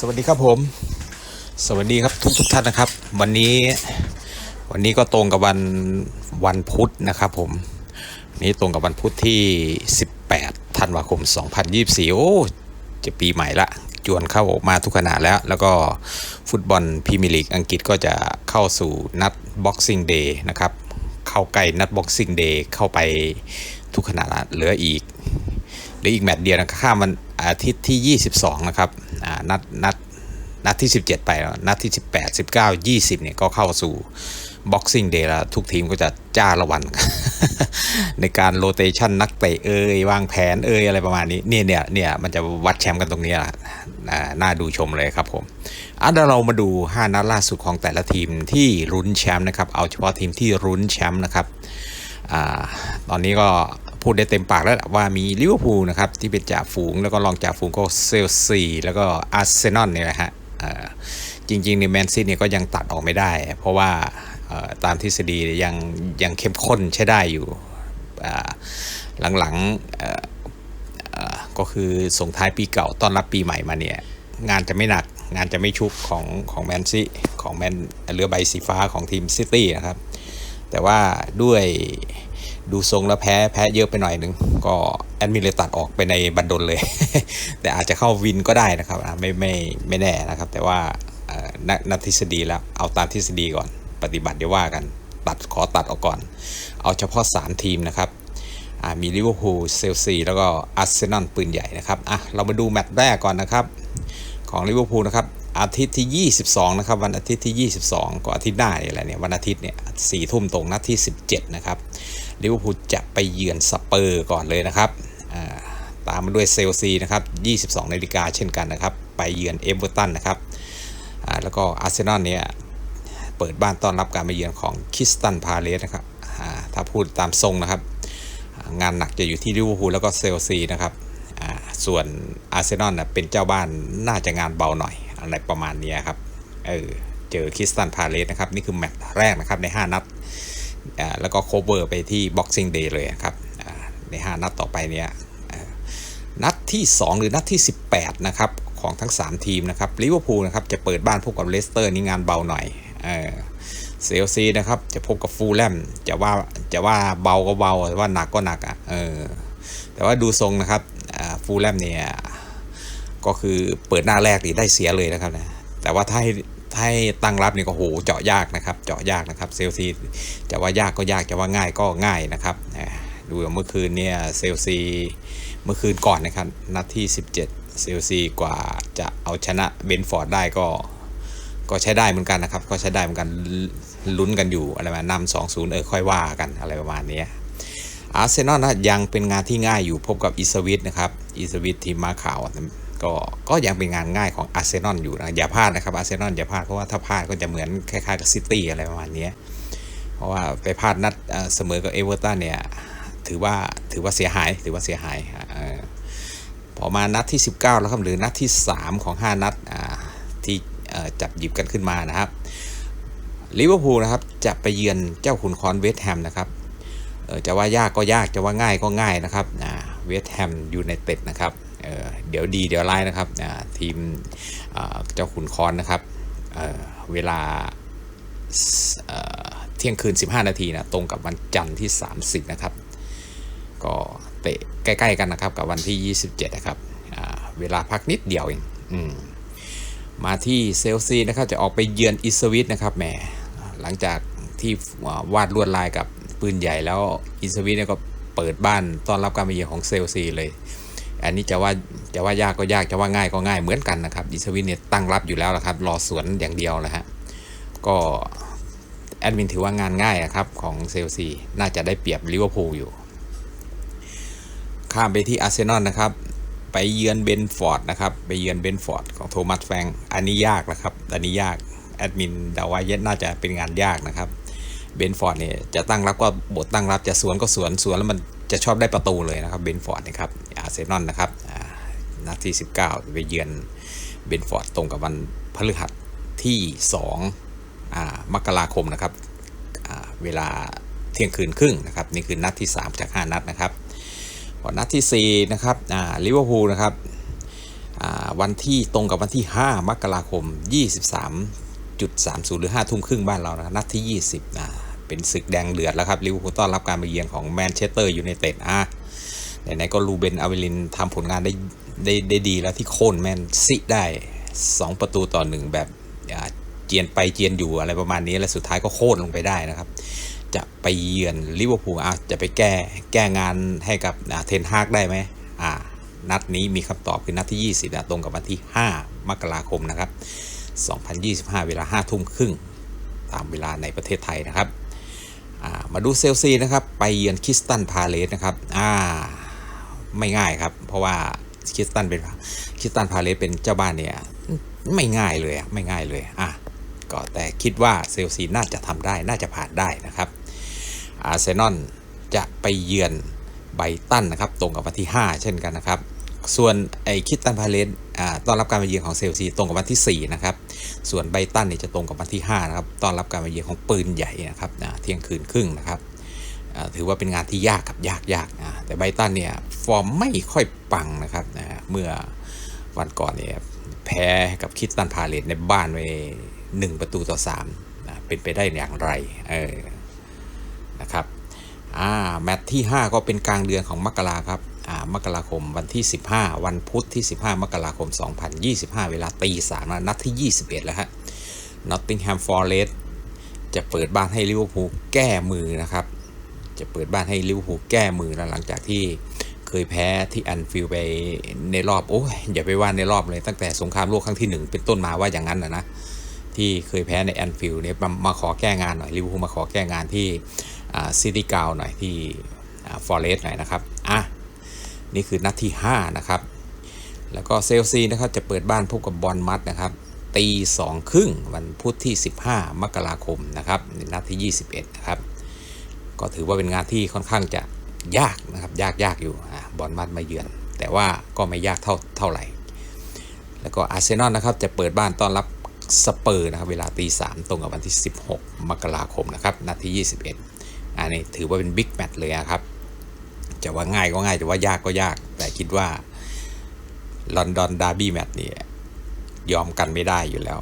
สวัสดีครับผม สวัสดีครับทุกทุกท่านนะครับ วันนี้วันนี้ก็ตรงกับวันวันพุธนะครับผมนี้ตรงกับวันพุธที่ 18ธันวาคม 2024 โอ้จะปีใหม่ละจวนเข้าออกมาทุกขณะแล้ว แล้วก็ฟุตบอลพรีเมียร์ลีกอังกฤษก็จะเข้าสู่นัด Boxing Day นะครับ เข้าใกล้นัด Boxing Day เข้าไปทุกขณะละเหลืออีก ลืออีกแมตช์เดียวนะครับข้ามวันอาทิตย์ที่ 22 นะครับนัดนัดนัดที่ 17 ไปแล้วนัดที่ 18 19 20เนี่ยก็เข้าสู่ Boxing Day แล้วทุกทีมก็จะจ้าละวัน ในการโรเตชันนักเตะเอ่ยวางแผนเอ่ยอะไรประมาณนี้เนี่ยเนี่ยเนี่ยมันจะวัดแชมป์กันตรงนี้แหละอ่าน่าดูชมเลยครับผมอะเดี๋ยวเรามาดู 5 นัดล่าสุดของแต่ละทีมที่รุ้นแชมป์นะครับ เอาเฉพาะทีมที่รุ้นแชมป์นะครับอตอนนี้ก็ พูดได้เต็มปากแล้วว่ามีลิเวอร์พูลนะครับที่เป็นจ่าฝูงแล้วก็รองจ่าฝูงก็เซลซีแล้วก็อาร์เซนอลเนี่ยแหละฮะจริงๆในแมนซีเนี่ยก็ยังตัดออกไม่ได้ เพราะว่าตามทฤษฎียังยังเข้มข้นใช้ได้อยู่หลังๆก็คือส่งท้ายปีเก่าต้อนรับปีใหม่มาเนี่ยงานจะไม่หนักงานจะไม่ชุกของของแมนซีของแมนเรือใบสีฟ้าของทีมซิตี้นะครับ แต่ว่าด้วย ดูทรงแล้วแพ้แพ้เยอะไปหน่อยหนึ่งก็แอดมินเลยตัดออกไปในบันดลเลย แต่อาจจะเข้าวินก็ได้นะครับไม่ไม่ไม่แน่นะครับ แต่ว่านักนักทฤษฎีแล้วเอาตามทฤษฎีก่อน ปฏิบัติเดี๋ยวว่ากันตัดขอตัดออกก่อน เอาเฉพาะ 3 ทีมนะครับมีลิเวอร์พูลเซลซีแล้วก็อาร์เซนอลปืนใหญ่นะครับอะเรามาดูแมตช์แรกก่อนนะครับ ของลิเวอร์พูลนะครับอาทิตย์ที่ 22 นะครับ วันอาทิตย์ที่ 22 ก็อาทิตย์หน้าเนี่แหละเนี่ยวันอาทิตย์เนี่ยสี่ทุ่มตรงนัดที่ 17 นะครับ ลิเวอร์พูลจะไปเยือนสเปอร์ก่อนเลยนะครับตามมาด้วยเซลซีนะครับ 22นาฬิกาเช่นกันนะครับ ไปเยือนเอเวอร์ตันนะครับ แล้วก็อาร์เซนอลเนี่ย เปิดบ้านต้อนรับการมาเยือนของคิสตันพาเลสนะครับ ถ้าพูดตามทรงนะครับ งานหนักจะอยู่ที่ลิเวอร์พูลแล้วก็เซลซีนะครับ ส่วนอาร์เซนอลเป็นเจ้าบ้านน่าจะงานเบาหน่อย อะไรประมาณนี้ครับ เออ เจอคิสตันพาเลสนะครับ นี่คือแมตช์แรกนะครับใน 5 นัด แล้วก็โคเวอร์ไปที่ Boxing Day เลยครับใน 5 นัดต่อไปเนี้ยนัดที่ 2 หรือนัดที่ 18 นะครับ ของทั้ง 3 ทีมนะครับลิเวอร์พูลนะครับจะเปิดบ้านพบกับเลสเตอร์นี่งานเบาหน่อยเซลซีนะครับจะพบกับฟูลแลมจะว่าจะว่าเบาก็เบาแต่ว่าหนักก็หนักอะเออแต่ว่าดูทรงนะครับฟูลแลมเนี่ยก็คือเปิดหน้าแรกนี่ได้เสียเลยนะครับนะแต่ว่าถ้าให้ถ้า ให้ตั้งรับนี่ก็โหเจาะยากนะครับเจาะยากนะครับเซลซีจะว่ายากก็ยากจะว่าง่ายก็ง่ายนะครับดูเมื่อคืนเนี่ยเซลซีเมื่อคืนก่อนนะครับนัดที่ 17 เซลซีกว่าจะเอาชนะเบนฟอร์ดได้ก็ก็ใช้ได้เหมือนกันนะครับ ก็ใช้ได้เหมือนกันลุ้นกันอยู่อะไรมานำสองศูนย์เออค่อยว่ากันอะไรประมาณนี้อาร์เซนอลนะยังเป็นงานที่ง่ายอยู่พบกับอิสวิตนะครับอิสวิตทีมมาขาว ก็ก็ยังเป็นงานง่ายของอาร์เซนอลอยู่นะอย่าพลาดนะครับอาร์เซนอลอย่าพลาดเพราะว่าถ้าพลาดก็จะเหมือนคล้ายๆกับซิตี้อะไรประมาณนี้เพราะว่าไปพลาดนัดเสมอกับเอเวอร์ตันเนี่ยถือว่าถือว่าเสียหายถือว่าเสียหายเอ่อพอมานัดที่ 19 แล้วครับหรือนัดที่ 3 ของ 5 นัดที่จับหยิบกันขึ้นมานะครับลิเวอร์พูลนะครับจะไปเยือนเจ้าขุนคอนเวสต์แฮมนะครับจะว่ายากก็ยากจะว่าง่ายก็ง่ายนะครับเวสต์แฮมยูไนเต็ดนะครับ เออเดี๋ยวดีเดี๋ยวไล่นะครับทีมเจ้าขุนคอนนะครับเเวลาเเที่ยงคืน 15 นาทีนะตรงกับวันจันทร์ที่ 30 นะครับ ก็เตะใกล้ๆกันนะครับกับวันที่ 27 นะครับเวลาพักนิดเดียวเองอมมาที่เซลซีนะครับจะออกไปเยือนอิสวิตนะครับแหมหลังจากที่วาดลวดลายกับปืนใหญ่แล้วอิสวิตเนี่ยก็เปิดบ้านต้อนรับการมาเยือนของเซลซีเลย อันนี้จะว่าจะว่ายากก็ยากจะว่าง่ายก็ง่ายเหมือนกันนะครับอิสวิตเนี่ยตั้งรับอยู่แล้วนะครับ รอสวนอย่างเดียวนะฮะก็แอดมินถือว่างานง่ายนะครับของเซลซีน่าจะได้เปรียบลิเวอร์พูลอยู่ ข้ามไปที่อาร์เซนอลนะครับ ไปเยือนเบนฟอร์ดนะครับ ไปเยือนเบนฟอร์ดของโทมัสแฟงอันนี้ยากนะครับ อันนี้ยากแอดมินเดาว่าเย็ดน่าจะเป็นงานยากนะครับเบนฟอร์ดเนี่ยจะตั้งรับก็บทตั้งรับจะสวนก็สวนสวนแล้วมันจะชอบได้ประตูเลยนะครับเบนฟอร์ดนะครับ อาร์เซนอลนะครับอ่านัดที่ 19 ไปเยือนเบนฟอร์ดตรงกับวันพฤหัสที่2อมกราคมนะครับเวลาเที่ยงคืนครึ่งนะครับนี่คือนัดที่ 3 จาก 5 นัดนะครับพอนัดที่4นะครับลิเวอร์พูลนะครับวันที่ตรงกับวันที่ 5 มกราคม 23.30 หรือ 5 ทุ่มครึ่งบ้านเรานะนัดที่ 20นะเป็นศึกแดงเดือดแล้วครับลิเวอร์พูลต้อนรับการมาเยือนของแมนเชสเตอร์ยูไนเต็ดอะ ไหนๆก็ลูเบนอาเวลินทำผลงานได้ได้ได้ดีแล้วที่โค่นแมนซิได้ 2 ประตูต่อหนึ่งแบบเจียนไปเจียนอยู่อะไรประมาณนี้และสุดท้ายก็โค่นลงไปได้นะครับ จะไปเยือนลิเวอร์พูลอะจะไปแก้แก้งานให้กับเทนฮากได้ไหมอ่านัดนี้มีคำตอบคือนัดที่ 20นะตรงกับวันที่ 5 มกราคมนะครับ 2025 เวลา 5 ทุ่มครึ่ง ตามเวลาในประเทศไทยนะครับามาดูเซลซีนะครับ ไปเยือนคิสตันพาเลสนะครับ อ่า ไม่ง่ายครับ เพราะว่าคริสตันเป็นคริสตันพาเลสเป็นเจ้าบ้านเนี่ยไม่ง่ายเลยไม่ง่ายเลยอะก็แต่คิดว่าเซลซีน่าจะทำได้น่าจะผ่านได้นะครับอาร์เซนอลจะไปเยือนไบตันนะครับตรงกับวันที่ 5 เช่นกันนะครับ ส่วนไอ้คิดตันพาเลนอ่าต้อนรับการมาเยือนของเซลซีตรงกับวันที่ 4 นะครับ ส่วนไบตันเนี่ยจะตรงกับวันที่ 5 นะครับต้อนรับการมาเยือนของปืนใหญ่นะครับเที่ยงคืนครึ่งนะครับ ถือว่าเป็นงานที่ยากครับยากยากนะแต่ไบตันเนี่ยฟอร์มไม่ค่อยปังนะครับนะเมื่อวันก่อนเนี่ยแพ้กับคิดตันพาเลตในบ้านไปหนึ่งประตูต่อสามนะเป็นไปได้อย่างไรเออนะครับอ่าแมตช์ที่ 5 ก็เป็นกลางเดือนของมกราครับอ่ามกราคมวันที่ 15 วันพุธที่ 15 มกราคม 2025 เวลาตีสามนัดที่ 21 แล้วฮะ Nottingham Forest จะเปิดบ้านให้ลิเวอร์พูลแก้มือนะครับ จะเปิดบ้านให้ลิเวอร์พูลแก้มือแล้วหลังจากที่เคยแพ้ที่แอนฟิลไปในรอบโอ้ยอย่าไปว่าในรอบเลยตั้งแต่สงครามโลกครั้งที่หนึ่งเป็นต้นมาว่าอย่างนั้นนะนะที่เคยแพ้ในแอนฟิลเนี่ยมามาขอแก้งานหน่อยลิเวอร์พูลมาขอแก้งานที่ซิตี้กาวหน่อยที่ฟอเรสต์หน่อยนะครับอะนี่คือนัดที่ 5 นะครับ แล้วก็เซลซีนะครับจะเปิดบ้านพบกับบอลมัดนะครับตีสองครึ่งวันพุธที่ 15 มกราคมนะครับนัดที่ 21 นะครับ ก็ถือว่าเป็นงานที่ค่อนข้างจะยากนะครับยากยากอยู่บอลมัดมาเยือน แต่ว่าก็ไม่ยากเท่าเท่าไหร่ แล้วก็อาร์เซนอลนะครับจะเปิดบ้านต้อนรับสเปอร์นะครับเวลาตีสามตรงกับวันที่ 16 มกราคมนะครับนัดที่21 อันนี้ถือว่าเป็นบิ๊กแมตช์เลยนะครับจะว่าง่ายก็ง่ายจะว่ายากก็ยาก แต่คิดว่าลอนดอนดาร์บี้แมตช์นี่ยอมกันไม่ได้อยู่แล้ว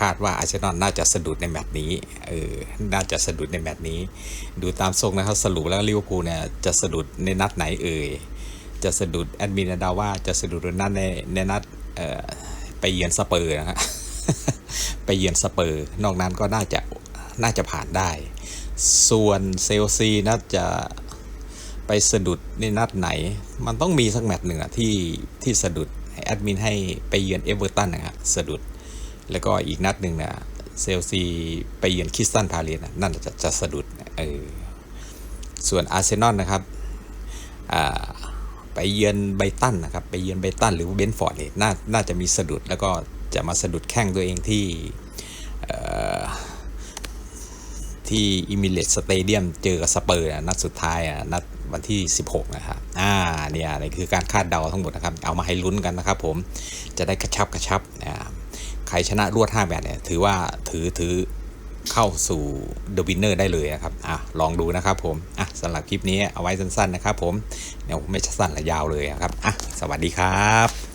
คาดว่าอาร์เซนอลน่าจะสะดุดในแมตช์นี้เออน่าจะสะดุดในแมตช์นี้ ดูตามทรงนะครับสรุปแล้วลิเวอร์พูลเนี่ยจะสะดุดในนัดไหนเอ่ยจะสะดุดแอดมินดาว่าจะสะดุดในนัดในในนัดเอ่อไปเยือนสเปอร์นะฮะไปเยือนสเปอร์ นอกนั้นก็น่าจะน่าจะผ่านได้ ส่วนเซลซีน่าจะไปสะดุดในนัดไหน มันต้องมีสักแมตช์หนึ่งอะที่ที่สะดุดแอดมินให้ไปเยือนเอเวอร์ตันนะครับสะดุด แล้วก็อีกนัดหนึ่งนะเซลซีไปเยือนคริสตันพาเลสนะนั่นจะจะสะดุดเออส่วนอาร์เซนอลนะครับไปเยือนไบตันนะครับไปเยือนไบตันหรือเบนฟอร์ดเนี่ยน่าน่าจะมีสะดุดแล้วก็จะมาสะดุดแข้งตัวเองที่ที่อิมิเลตสเตเดียมเจอกับสเปอร์นัดสุดท้ายนัดวันที่ 16 นะครับ อ่า เนี่ยนี่คือการคาดเดาทั้งหมดนะครับ เอามาให้ลุ้นกันนะครับผม จะได้กระชับกระชับนะครับ ใครชนะรวด 5 แมตช์เนี่ย ถือว่าถือถือเข้าสู่เดอะวินเนอร์ได้เลยนะครับ อะ ลองดูนะครับผม อะสำหรับคลิปนี้เอาไว้สั้นๆนะครับผม เดี๋ยวไม่สั้นละยาวเลยนะครับ อะ สวัสดีครับ